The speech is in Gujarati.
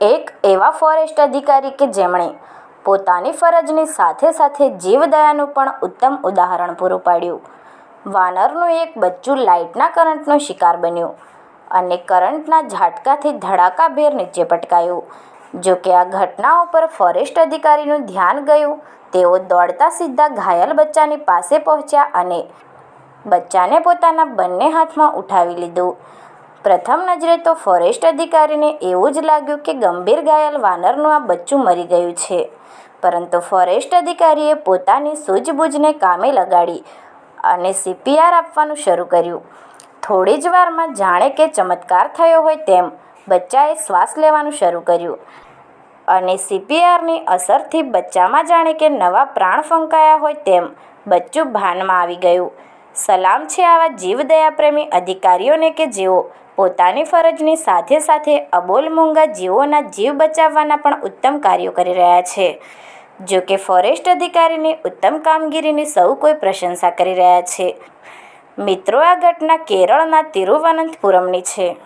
એક એવા ફોરેસ્ટ અધિકારી કે જેમણે પોતાની ફરજની સાથે સાથે જીવદયાનું પણ ઉત્તમ ઉદાહરણ પૂરું પાડ્યું. વાનરનું એક બચ્ચું લાઇટના કરંટનો શિકાર બન્યું અને કરંટના ઝાટકાથી ધડાકાભેર નીચે પટકાયું. જો કે આ ઘટના ઉપર ફોરેસ્ટ અધિકારીનું ધ્યાન ગયું, તેઓ દોડતા સીધા ઘાયલ બચ્ચાની પાસે પહોંચ્યા અને બચ્ચાને પોતાના બંને હાથમાં ઉઠાવી લીધું. પ્રથમ નજરે તો ફોરેસ્ટ અધિકારીને એવું જ લાગ્યું કે ગંભીર ઘાયલ વાનરનું આ બચ્ચું મરી ગયું છે. પરંતુ ફોરેસ્ટ અધિકારીએ પોતાની સૂઝબૂઝને કામે લગાડી અને સીપીઆર આપવાનું શરૂ કર્યું. થોડી જ વારમાં જાણે કે ચમત્કાર થયો હોય તેમ બચ્ચાએ શ્વાસ લેવાનું શરૂ કર્યું. અને સીપીઆરની અસરથી બચ્ચામાં જાણે કે નવા પ્રાણ ફંકાયા હોય તેમ બચ્ચું ભાનમાં આવી ગયું. સલામ છે આવા જીવદયાપ્રેમી અધિકારીઓને કે જેઓ પોતાની ફરજની સાથે સાથે અબોલ મૂંગા જીવોના જીવ બચાવવાના પણ ઉત્તમ કાર્યો કરી રહ્યા છે. જો કે ફોરેસ્ટ અધિકારીની ઉત્તમ કામગીરીની સૌ કોઈ પ્રશંસા કરી રહ્યા છે. મિત્રો, આ ઘટના કેરળના તિરુવનંતપુરમની છે.